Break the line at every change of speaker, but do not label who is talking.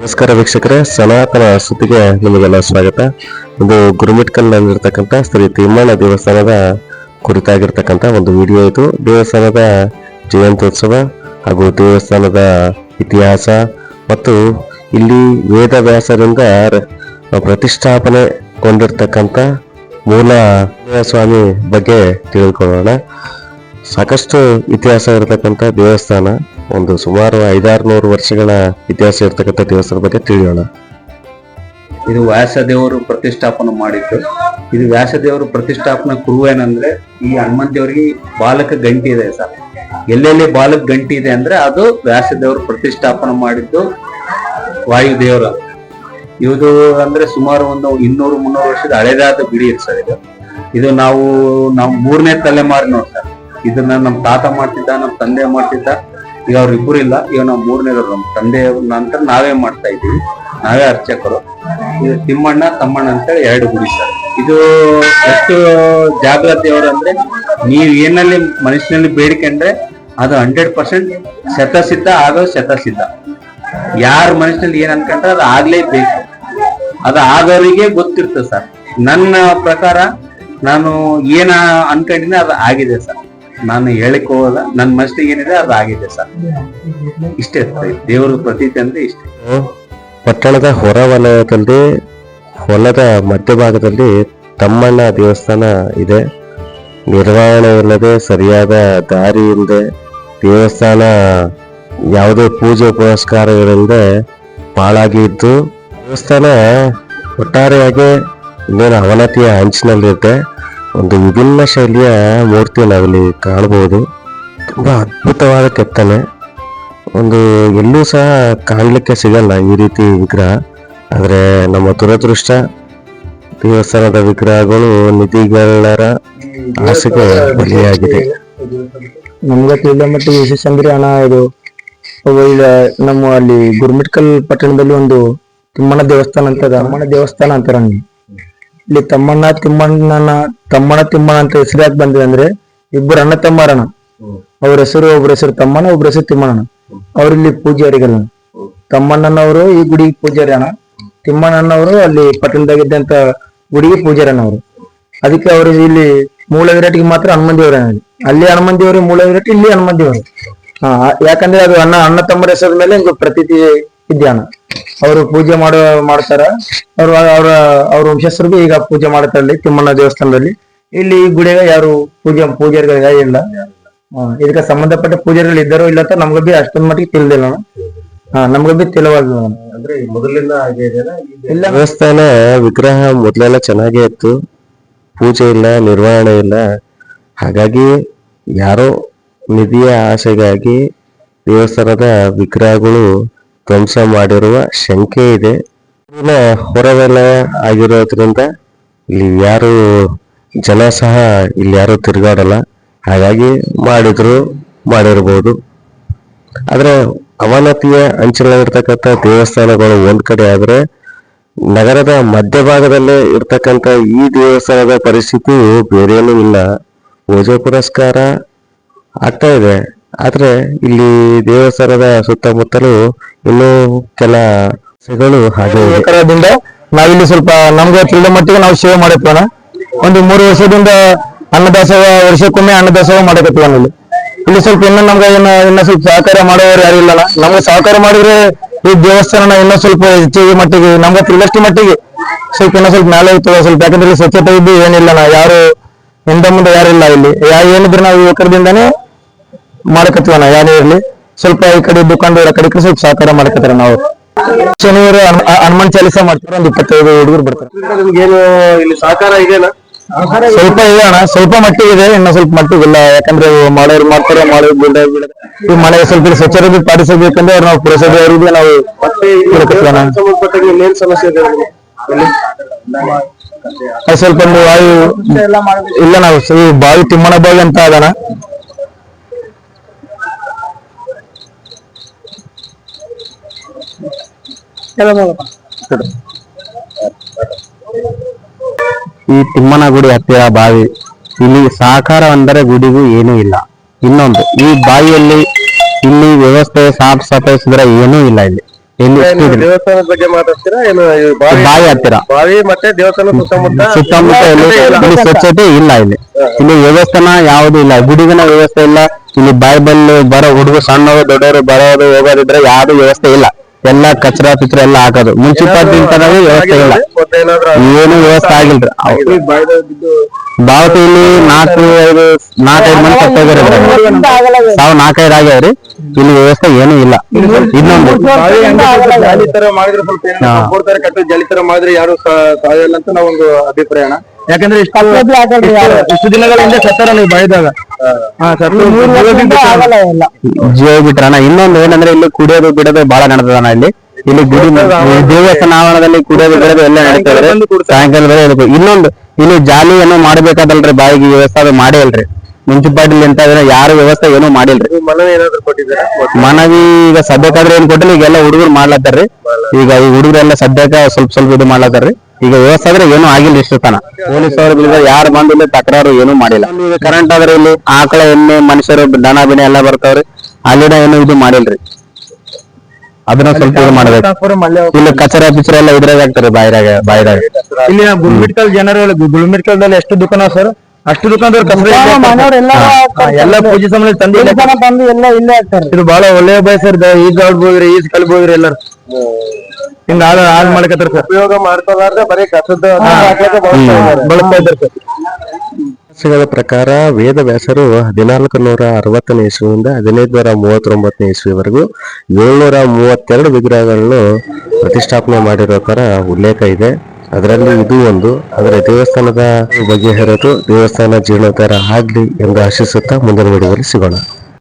ನಮಸ್ಕಾರ ವೀಕ್ಷಕರೇ, ಸನಾತನ ಸುದ್ದಿಗೆ ನಿಮಗೆಲ್ಲ ಸ್ವಾಗತ. ಇದು ಗುರುಮಿಟ್ಕಲ್ನಲ್ಲಿರ್ತಕ್ಕಂಥ ಶ್ರೀ ತಿಮ್ಮಣ್ಣ ದೇವಸ್ಥಾನದ ಕುರಿತಾಗಿರ್ತಕ್ಕಂಥ ಒಂದು ವಿಡಿಯೋ ಇದು. ದೇವಸ್ಥಾನದ ಜಯಂತ್ಯೋತ್ಸವ ಹಾಗೂ ದೇವಸ್ಥಾನದ ಇತಿಹಾಸ ಮತ್ತು ಇಲ್ಲಿ ವೇದವ್ಯಾಸದಿಂದ ಪ್ರತಿಷ್ಠಾಪನೆ ಪ್ರತಿಷ್ಠಾಪನೆಗೊಂಡಿರ್ತಕ್ಕಂಥ ಮೂಲ ಸ್ವಾಮಿ ಬಗ್ಗೆ ತಿಳ್ಕೊಳ್ಳೋಣ. ಸಾಕಷ್ಟು ಇತಿಹಾಸ ಇರತಕ್ಕಂಥ ದೇವಸ್ಥಾನ. ಒಂದು ಸುಮಾರು ಐದಾರು ನೂರು ವರ್ಷಗಳ ಇತಿಹಾಸ ಇರತಕ್ಕಂಥ ದೇವಸ್ಥಾನ ಬಗ್ಗೆ ತಿಳಿಯೋಣ.
ಇದು ವ್ಯಾಸದೇವರು ಪ್ರತಿಷ್ಠಾಪನೆ ಮಾಡಿದ್ದು. ಇದು ವ್ಯಾಸದೇವರು ಪ್ರತಿಷ್ಠಾಪನೆ ಕುರುವೇನಂದ್ರೆ ಈ ಹನುಮಂತ ದೇವರಿಗೆ ಬಾಲಕ ಗಂಟಿ ಇದೆ ಸರ್. ಎಲ್ಲೆಲ್ಲಿ ಬಾಲಕ ಗಂಟಿ ಇದೆ ಅಂದ್ರೆ ಅದು ವ್ಯಾಸದೇವರು ಪ್ರತಿಷ್ಠಾಪನೆ ಮಾಡಿದ್ದು ವಾಯುದೇವರ. ಇದು ಅಂದ್ರೆ ಸುಮಾರು ಒಂದು ಇನ್ನೂರು ಮುನ್ನೂರು ವರ್ಷದ ಹಳೆದಾದ ಇದೆ ಸರ್ ಇದು. ಇದು ನಾವು ನಮ್ಮ ಮೂರನೇ ತಲೆಮಾರಿನವ್ರು ಸರ್. ಇದನ್ನ ನಮ್ಮ ತಾತ ಮಾಡ್ತಿದ್ದ, ನಮ್ಮ ತಂದೆ ಮಾಡ್ತಿದ್ದ. ಈಗ ಅವ್ರ ಇಬ್ಬರು ಇಲ್ಲ, ಈಗ ನಾವು ಮೂರನೇದವ್ರು ನಮ್ಮ ತಂದೆ ನಂತರ ನಾವೇ ಮಾಡ್ತಾ ಇದ್ದೀವಿ. ನಾವೇ ಅರ್ಚಕರು. ಇದು ತಿಮ್ಮಣ್ಣ, ತಮ್ಮಣ್ಣ ಅಂತೇಳಿ ಎರಡು ಗುಡಿ ಸರ್. ಇದು ಎಷ್ಟು ಜಾಗ್ರತೆಯವರು ಅಂದ್ರೆ, ನೀವು ಏನಲ್ಲಿ ಮನುಷ್ಯನಲ್ಲಿ ಬೇಡಿಕೊಂಡ್ರೆ ಅದು ಹಂಡ್ರೆಡ್ ಪರ್ಸೆಂಟ್ ಶತಸಿದ್ಧ ಆಗೋ ಶತಸಿದ್ಧ. ಯಾರ ಮನುಷ್ಯನಲ್ಲಿ ಏನ್ ಅನ್ಕೊಂಡ್ರೆ ಅದು ಆಗ್ಲೇಬೇಕು. ಅದು ಆಗೋರಿಗೆ ಗೊತ್ತಿರ್ತದೆ ಸರ್. ನನ್ನ ಪ್ರಕಾರ ನಾನು ಏನ ಅನ್ಕೊಂಡಿನ ಅದು ಆಗಿದೆ ಸರ್. ನಾನು ಹೇಳಿಕ್ ನನ್ನ ಮನಸ್ಸಿಗೆ ಏನಿದೆ ಅದು ಆಗಿದೆ ಸರ್. ಇಷ್ಟೇ ದೇವರ ಪ್ರತೀತಿ ಅಂದ್ರೆ ಇಷ್ಟೇ.
ಪಟ್ಟಣದ ಹೊರವಲಯದಲ್ಲಿ ಹೊಲದ ಮಧ್ಯಭಾಗದಲ್ಲಿ ತಮ್ಮಣ್ಣ ದೇವಸ್ಥಾನ ಇದೆ. ನಿರ್ವಹಣೆ ಇಲ್ಲದೆ, ಸರಿಯಾದ ದಾರಿ ಇಲ್ಲದೆ ದೇವಸ್ಥಾನ ಯಾವುದೇ ಪೂಜೆ ಪುರಸ್ಕಾರಗಳಿಲ್ಲದೆ ಪಾಳಾಗಿದ್ದು ದೇವಸ್ಥಾನ ಒಟ್ಟಾರೆಯಾಗಿ ಇನ್ನೇನು ಅವನತಿಯ ಅಂಚಿನಲ್ಲಿರುತ್ತೆ ಒಂದು ವಿಭಿನ್ನ ಶೈಲಿಯ ಮೂರ್ತಿ ನಾವಿಲ್ಲಿ ಕಾಣಬಹುದು ತುಂಬಾ ಅದ್ಭುತವಾದ ಕೆತ್ತನೆ ಒಂದು ಎಲ್ಲೂ ಸಹ ಕಾಣಲಿಕ್ಕೆ ಸಿಗಲ್ಲ ಈ ರೀತಿ ವಿಗ್ರಹ ಆದರೆ ನಮ್ಮ ದುರದೃಷ್ಟ ದೇವಸ್ಥಾನದ ವಿಗ್ರಹಗಳು ನಿಧಿಗಳರ ಆಸೆಗೆ ಬಲಿಯಾಗಿದೆ
ನಮ್ಗೆ ತಿಳಿದ ಮಟ್ಟಿಗೆ ವಿಶೇಷ ಅಂದ್ರೆ ಅಣ್ಣ, ಇದು ನಮ್ಮ ಅಲ್ಲಿ ಗುರ್ಮಿಟ್ಕಲ್ ಪಟ್ಟಣದಲ್ಲಿ ಒಂದು ತಿಮ್ಮಣ್ಣ ದೇವಸ್ಥಾನ ಅಂತ. ತಮ್ಮಣ್ಣ ದೇವಸ್ಥಾನ ಅಂತಾರ. ಇಲ್ಲಿ ತಮ್ಮಣ್ಣ, ತಿಮ್ಮಣ್ಣನ ತಮ್ಮಣ್ಣ ತಿಮ್ಮಣ್ಣ ಅಂತ ಹೆಸರು ಯಾಕೆ ಬಂದಿದೆ ಅಂದ್ರೆ ಇಬ್ಬರು ಅಣ್ಣ ತಮ್ಮರಣ ಅವ್ರ ಹೆಸರು ಒಬ್ರ ಹೆಸರು ತಮ್ಮನ ಒಬ್ರ ಹೆಸರು ತಿಮ್ಮಣ್ಣ ಅವ್ರಿಲ್ಲಿ ಪೂಜಾರಿಗಲ್ಲ ತಮ್ಮಣ್ಣನವರು ಈ ಗುಡಿ ಪೂಜಾರಿ ಅಣ್ಣ ತಿಮ್ಮಣ್ಣನವರು ಅಲ್ಲಿ ಪಟ್ಟಣದಾಗಿದ್ದಂತ ಗುಡಿಗೆ ಪೂಜಾರಿ ಅಣ್ಣ ಅವರು ಅದಕ್ಕೆ ಅವರು ಇಲ್ಲಿ ಮೂಲ ವಿರಾಟಿಗೆ ಮಾತ್ರ ಹನುಮನ್ ದೇವರ ಅಲ್ಲಿ ಹನುಮನ್ ದೇವರು ಮೂಲ ವಿರಾಟ್ ಇಲ್ಲಿ ಹನುಮನ್ ದೇವರು ಹಾ ಯಾಕಂದ್ರೆ ಅದು ಅಣ್ಣ ಅಣ್ಣ ತಮ್ಮರ ಹೆಸರ ಮೇಲೆ ಪ್ರತೀತಿ ಇದ್ಯಾನ ಅವರು ಪೂಜೆ ಮಾಡೋ ಮಾಡ್ತಾರ. ಅವ್ರ ಅವ್ರ ಅವ್ರ ವಂಶಸ್ಥರಿಗೆ ಈಗ ಪೂಜೆ ಮಾಡ್ತಾರೆ ಅಲ್ಲಿ ತಿಮ್ಮಣ್ಣ ದೇವಸ್ಥಾನದಲ್ಲಿ. ಇಲ್ಲಿ ಈ ಗುಡಿಗೆ ಯಾರು ಪೂಜೆ ಪೂಜಾರಿಗಳು ಯಾರು ಇಲ್ಲ. ಇದಕ್ಕೆ ಸಂಬಂಧಪಟ್ಟ ಪೂಜಾರಿಗಳು ಇದ್ದಾರೋ ಇಲ್ಲ ಅಂತ ನಮ್ಗೆ ಬಿ ಅಷ್ಟೊಂದ್ ಮಟ್ಟಿಗೆ ತಿಳಿದಿಲ್ಲ ಅಣ್ಣ. ಹಾ ನಮ್ಗೆ ಬಿ ತಿಳಿವಾಗಿಲ್ಲ
ಅಂದ್ರೆ ಮೊದಲಿಂದ ಹಾಗೆ
ಇಲ್ಲ.
ದೇವಸ್ಥಾನ ವಿಗ್ರಹ ಮೊದಲೆಲ್ಲ ಚೆನ್ನಾಗೇ ಇತ್ತು. ಪೂಜೆ ಇಲ್ಲ ನಿರ್ವಹಣೆ ಇಲ್ಲ. ಹಾಗಾಗಿ ಯಾರೋ ನಿಧಿಯ ಆಸೆಗಾಗಿ ದೇವಸ್ಥಾನದ ವಿಗ್ರಹಗಳು ಧ್ವಂಸ ಮಾಡಿರುವ ಶಂಕೆ ಇದೆ. ಹೊರವಲಯ ಆಗಿರೋದ್ರಿಂದ ಇಲ್ಲಿ ಯಾರು ಜನ ಸಹ ಇಲ್ಲಿ ಯಾರು ತಿರುಗಾಡಲ್ಲ. ಹಾಗಾಗಿ ಮಾಡಿದ್ರು, ಮಾಡಿರ್ಬೋದು. ಆದರೆ ಅವನತಿಯ ಅಂಚಿನಲ್ಲಿರ್ತಕ್ಕಂಥ ದೇವಸ್ಥಾನಗಳು ಒಂದು ಕಡೆ ಆದ್ರೆ ನಗರದ ಮಧ್ಯಭಾಗದಲ್ಲೇ ಇರ್ತಕ್ಕಂಥ ಈ ದೇವಸ್ಥಾನದ ಪರಿಸ್ಥಿತಿ ಬೇರೇನೂ ಇಲ್ಲ. ಪೂಜೆ ಪುರಸ್ಕಾರ ಆಗ್ತಾ ಇದೆ. ಆದ್ರೆ ಇಲ್ಲಿ ದೇವಸ್ಥಾನದ ಸುತ್ತಮುತ್ತಲು ಇನ್ನೂ ಕೆಲ ಸೆಗಳು ಹಾಗೆ
ನಾವಿಲ್ಲಿ ಸ್ವಲ್ಪ ನಮ್ಗೆ ತಿಳಿದ ಮಟ್ಟಿಗೆ ನಾವು ಸೇವೆ ಮಾಡತ್ವಣ ಒಂದು ಮೂರು ವರ್ಷದಿಂದ ಅನ್ನದಾಸೋಹ, ವರ್ಷಕ್ಕೊಮ್ಮೆ ಅನ್ನದಾಸೋಹ ಮಾಡಕತ್ತೀವಿ ಇಲ್ಲಿ ಇಲ್ಲಿ ಸ್ವಲ್ಪ ಇನ್ನ ನಮ್ಗೆ ಇನ್ನ ಇನ್ನ ಸ್ವಲ್ಪ ಸಹಕಾರ ಮಾಡೋರು ಯಾರು ಇಲ್ಲ ನಮ್ಗೆ ಸಹಕಾರ ಮಾಡಿದ್ರೆ ಈ ದೇವಸ್ಥಾನ ಇನ್ನೂ ಸ್ವಲ್ಪ ಹೆಚ್ಚಿಗೆ ಮಟ್ಟಿಗೆ, ನಮ್ಗೆ ತಿಳಿದಷ್ಟು ಮಟ್ಟಿಗೆ ಸ್ವಲ್ಪ ಇನ್ನೂ ಸ್ವಲ್ಪ ಮೇಲೆ ಇರ್ತದೆ ಸ್ವಲ್ಪ ಯಾಕಂದ್ರೆ ಇಲ್ಲಿ ಸ್ವಚ್ಛತೆ ಇದ್ದು ಏನಿಲ್ಲ ನಾ ಯಾರು ಹಿಂದೆ ಮುಂದೆ ಯಾರಿಲ್ಲ ಇಲ್ಲಿ ಯಾ ಏನಿದ್ರೆ ನಾವು ಯುವಕರದಿಂದಾನೇ ಮಾಡಕತ್ತೀವಣ್ಣ ಯಾರೇ ಇರ್ಲಿ. ಸ್ವಲ್ಪ ಈ ಕಡೆ ದುಕಾನ್ದವ್ರ ಕಡೆ ಸ್ವಲ್ಪ ಸಹಕಾರ ಮಾಡಕತ್ತಾರ ನಾವು. ಶನಿವಾರ ಹನುಮ- ಹನುಮಾನ್ ಚಾಲಿಸ ಮಾಡ್ತಾರೆ ಒಂದ್ ಇಪ್ಪತ್ತೈದು ಹುಡುಗರು ಬರ್ತಾರೆ.
ಇಲ್ಲಿ ಸಹಕಾರ ಇದೆನಾ
ಸ್ವಲ್ಪ ಇದೆ ಅಣ್ಣ ಸ್ವಲ್ಪ ಮಟ್ಟಿಗೆ ಇದೆ ಇನ್ನ ಸ್ವಲ್ಪ ಮಟ್ಟಿಗೆ ಇಲ್ಲ. ಯಾಕಂದ್ರೆ ಮಾಡೋರು ಮಾಡ್ತಾರೆ ಮಾಡೋರು ಬಿಡ ಬಿಡ ಈ ಮಳೆ ಸ್ವಲ್ಪ ಸ್ವಚ್ಛತೆ ಪಾಲಿಸಬೇಕಂದ್ರೆ ನಾವು ಪುರಸಭೆ ಅವರಿಗೆ ನಾವು ಸ್ವಲ್ಪ ಒಂದು ವಾಯು ಇಲ್ಲ ನಾವು ಬಾವಿ ತಿಮ್ಮನ ಬಾವಿ ಅಂತ ಅದಣ
ಈ ತಿಮ್ಮನ ಗುಡಿ ಹತ್ತಿರ ಬಾವಿ. ಇಲ್ಲಿ ಸಹಕಾರ ಅಂದರೆ ಗುಡಿಗೂ ಏನೂ ಇಲ್ಲ. ಇನ್ನೊಂದು ಈ ಬಾವಿಯಲ್ಲಿ ಇಲ್ಲಿ ವ್ಯವಸ್ಥೆ ಸಾಫ್ ಸಫಾಯಿಸಿದ್ರೆ ಏನೂ ಇಲ್ಲ ಇಲ್ಲಿ. ಇಲ್ಲಿ
ದೇವಸ್ಥಾನದ ಬಗ್ಗೆ ಮಾತಾಡ್ತೀರಾ? ಏನು ಈ ಬಾವಿ
ಬಾವಿ ಹತ್ತಿರ.
ಬಾವಿ ಮತ್ತೆ ದೇವಸ್ಥಾನ ಸುತ್ತಮುತ್ತ
ಸುತ್ತಮುತ್ತ ಇಲ್ಲಿ ಇಲ್ಲಿ. ಸ್ವಚ್ಛತೆ ಇಲ್ಲ ಇಲ್ಲಿ. ಇಲ್ಲಿ ವ್ಯವಸ್ಥೆನ ಯಾವುದು ಇಲ್ಲ. ಗುಡಿಗಿನ ವ್ಯವಸ್ಥೆ ಇಲ್ಲ. ಇಲ್ಲಿ ಬೈಬಲ್ ಬರೋ ಹುಡುಗರು ಸಣ್ಣವರು ದೊಡ್ಡವರು ಬರೋದು ಹೋಗೋದಿದ್ರೆ ಯಾವ್ದು ವ್ಯವಸ್ಥೆ ಇಲ್ಲ. ಎಲ್ಲ ಕಚ್ರ ಪಿತ್ರ ಎಲ್ಲ ಹಾಕೋದು. ಮುನ್ಸಿಪಾಲ್ಟಿ ವ್ಯವಸ್ಥೆ ಇಲ್ಲ. ಏನು ವ್ಯವಸ್ಥೆ ಆಗಿಲ್ರಿ. ಬಾವಟಿಯಲ್ಲಿ ಇಲ್ಲಿ ನಾಲ್ಕು ಐದು ನಾಲ್ಕೈದು ಮಂದಿ ಸತ್ತೋಗಿರೋದ್ರಿ ಸಾವಿರ ನಾಲ್ಕೈದು ಆಗ್ಯಾವ್ರಿ. ಇಲ್ಲಿ ವ್ಯವಸ್ಥೆ ಏನೂ ಇಲ್ಲ. ಇನ್ನೊಂದು.
ಜಾಲಿ ತರ ಮಾಡಿದ್ರೆ ಸ್ವಲ್ಪ ಏನೋ
ಹಾ.
ಕಟ್ಟು ಜಾಲಿ ತರ ಮಾಡಿದ್ರೆ ಯಾರು ಸಾ- ಸಾಯಲ್ಲ ಅಂತ ನಾವೊಂದು ಅಭಿಪ್ರಾಯ ಅಣ್ಣ. ಯಾಕಂದ್ರೆ ಇಷ್ಟು ಇಷ್ಟು- ಇಷ್ಟು ದಿನಗಳ ಹಿಂದೆ ಸತ್ತಾರ ನೀವು ಬಾಯಿದಾಗ ಜೀವ
ಬಿಟ್ರಣ ಇನ್ನೊಂದು ಏನಂದ್ರೆ ಇಲ್ಲಿ ಕುಡಿಯೋದು ಬಿಡೋದು ಬಹಳ ನಡೆದದಣ ಇಲ್ಲಿ. ಇಲ್ಲಿ ಗುಡಿ ದೇವಸ್ಥಾನ ಆವರಣದಲ್ಲಿ ಕುಡಿಯೋದು ಬಿಡೋದು ಎಲ್ಲ ನಡೀತಾರೆ ಸಾಯಂಕಾಲ. ಇನ್ನೊಂದು ಇಲ್ಲಿ ಜಾಲಿ ಏನೋ ಮಾಡ್ಬೇಕಾದಲ್ರಿ ಬಾಯಿಗೆ ವ್ಯವಸ್ಥೆ ಅದು ಮಾಡೇ ಇಲ್ರಿ ಮುನ್ಸಿಪಾಲ್ಟಿ ಅಂತ ಯಾರು ವ್ಯವಸ್ಥೆ ಏನೂ ಮಾಡಿಲ್ರಿ.
ನೀವು ಮನವಿ ಏನಾದ್ರು ಕೊಟ್ಟಿದ್ದೀರಾ?
ಮನವಿ ಈಗ ಸದ್ಯಕ್ಕಾದ್ರೆ ಏನ್ ಕೊಟ್ಟಿಲ್ಲ ಈಗ ಎಲ್ಲ ಹುಡುಗರು ಮಾಡ್ಲತ್ತಾರ್ರಿ. ಈಗ ಈ ಹುಡುಗರೆಲ್ಲ ಸದ್ಯಕ್ಕ ಸ್ವಲ್ಪ ಸ್ವಲ್ಪ ಇದು ಮಾಡ್ಲತ್ತಾರ್ರಿ. ಈಗ ವ್ಯವಸ್ಥೆ ಏನೂ ಆಗಿಲ್ಲ ಇಷ್ಟು ತನ. ಪೊಲೀಸ್ ಅವರು ಯಾರು ಬಂದಿಲ್ಲ, ತಕರಾರು ಏನು ಮಾಡಿಲ್ಲ. ಈಗ ಕರೆಂಟ್ ಆದ್ರೆ ಇಲ್ಲಿ ಆಕಳ ಎಣ್ಣೆ ಮನುಷ್ಯರು, ದನ ಬಿನ ಎಲ್ಲ ಬರ್ತಾವ್ರಿ. ಅಲ್ಲಿನ ಏನು ಇದು ಮಾಡಿಲ್ರಿ. ಅದನ್ನ ಸ್ವಲ್ಪ ಇದು ಮಾಡ್ಬೇಕು. ಇಲ್ಲಿ ಕಚರ ಪಿಚರ ಎಲ್ಲ ಇದ್ರಾಗ ಆಗ್ತಾರೆ ಬಾಯಿರಾಗ ಬಾಯಿರಾಗ.
ಇಲ್ಲಿ ಗುಲ್ಮಿಟ್ಕಲ್ ಜನರು, ಗುಲ್ಮಿಟ್ಕಲ್ದಲ್ಲಿ ಎಷ್ಟು ದುಕಾನ ಸರ್? ಅಷ್ಟು ದುಕಾನದವ್ರು ಕಸರ ಎಲ್ಲ ಪೂಜೆ ಸಂಬಂಧ ತಂದು ಇಲ್ಲೇ
ಬಂದು ಎಲ್ಲ ಇಲ್ಲೇ ಹಾಕ್ತಾರೆ
ಇದು ಬಹಳ ಒಳ್ಳೆಯ ಬಯ ಸರ್ ಈಜ್ ಆಡ್ಬೋದ್ರಿ ಈಜ್ ಕಲ್ಬೋದ್ರಿ ಎಲ್ಲಾರು. ಹಿಂಗ ಹಾಳು ಹಾಳು ಮಾಡ್ಕತ್ತಾರ ಸರ್.
ಉಪಯೋಗ ಮಾಡ್ಕೊಳ್ಳಾರ್ದೆ ಬರೀ ಕಸದ
ಬಳಸ್ತಾ ಇದ್ದಾರೆ. ಸರ್.
ಪ್ರಕಾರ ವೇದ ವ್ಯಾಸರು ಹದಿನಾಲ್ಕು ನೂರ ಅರವತ್ತನೇ ಇಸ್ವಿಯಿಂದ ಹದಿನೈದು ನೂರ ಮೂವತ್ತೊಂಬತ್ತನೇ ಇಸ್ವಿವರೆಗೂ ಏಳ್ನೂರ ಮೂವತ್ತೆರಡು ವಿಗ್ರಹಗಳನ್ನು ಪ್ರತಿಷ್ಠಾಪನೆ ಮಾಡಿರೋ ತರ ಉಲ್ಲೇಖ ಇದೆ. ಅದರಲ್ಲಿ ಇದು ಒಂದು. ಅದರ ದೇವಸ್ಥಾನದ ಬಗೆಹರಿದು ದೇವಸ್ಥಾನ ಜೀರ್ಣೋದ್ಧಾರ ಆಗ್ಲಿ ಎಂದು ಆಶಿಸುತ್ತಾ ಮುಂದಿನ ವಿಡಿಯೋದಲ್ಲಿ ಸಿಗೋಣ.